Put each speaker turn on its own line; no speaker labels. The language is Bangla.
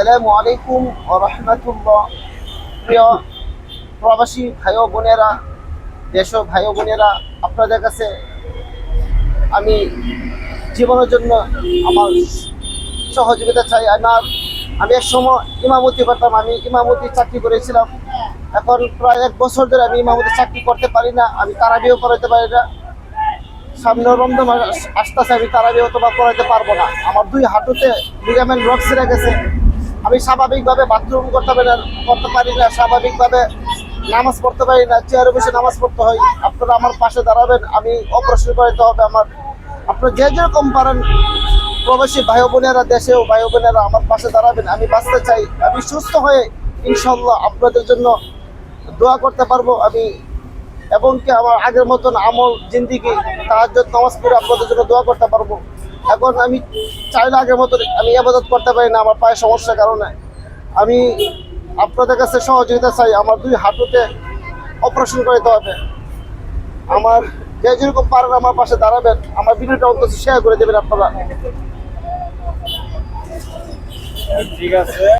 আসসালামু আলাইকুম রহমতুল্লাহ। প্রিয় প্রবাসী ভাই বোনেরা, দেশ ভাই বোনেরা, আপনাদের কাছে আমি জীবনের জন্য আমার সহযোগিতা চাই। আমার আমি এক সময় ইমামতি করতাম, আমি ইমামতি চাকরি করেছিলাম। এখন প্রায় এক বছর ধরে আমি ইমামতি চাকরি করতে পারি না, আমি তারাবিও করাতে পারি না। সামনে রমজান মাস আসতেছে, আমি তারাবিও অথবা করাতে পারব না। আমার দুই হাঁটুতে লিগামেন্ট রক ছিঁড়ে গেছে। আমি স্বাভাবিকভাবে বাথরুম করতে পারি না, করতে পারি না, স্বাভাবিকভাবে নামাজ পড়তে পারি না চেয়ারে বসে নামাজ পড়তে হয়। আপনারা আমার পাশে দাঁড়াবেন, আমি করাতে হবে আমার। আপনারা যে যেরকম পারেন, প্রবাসী ভাই বোনেরা, দেশেও ভাই বোনেরা আমার পাশে দাঁড়াবেন, আমি বাঁচতে চাই, আমি সুস্থ হয়ে ইনশাল্লাহ আপনাদের জন্য দোয়া করতে পারব, আমি এবং কি আমার আগের মতন আমল, জিন্দিগি তাহার নামাজ পড়ে আপনাদের জন্য দোয়া করতে পারব। এখন আমি চাইলে আগের মতো আমি আবাদত করতে পারি না, আমার পায়ে সমস্যার কারণে। আমি আপনাদের কাছে সহযোগিতা চাই, আমার দুই হাঁটুতে অপারেশন করে দেওয়া হবে। আমার যে যেরকম পারেন আমার পাশে দাঁড়াবেন, আমার ভিডিওটা অন্তত শেয়ার করে দেবেন আপনারা।
ঠিক আছে।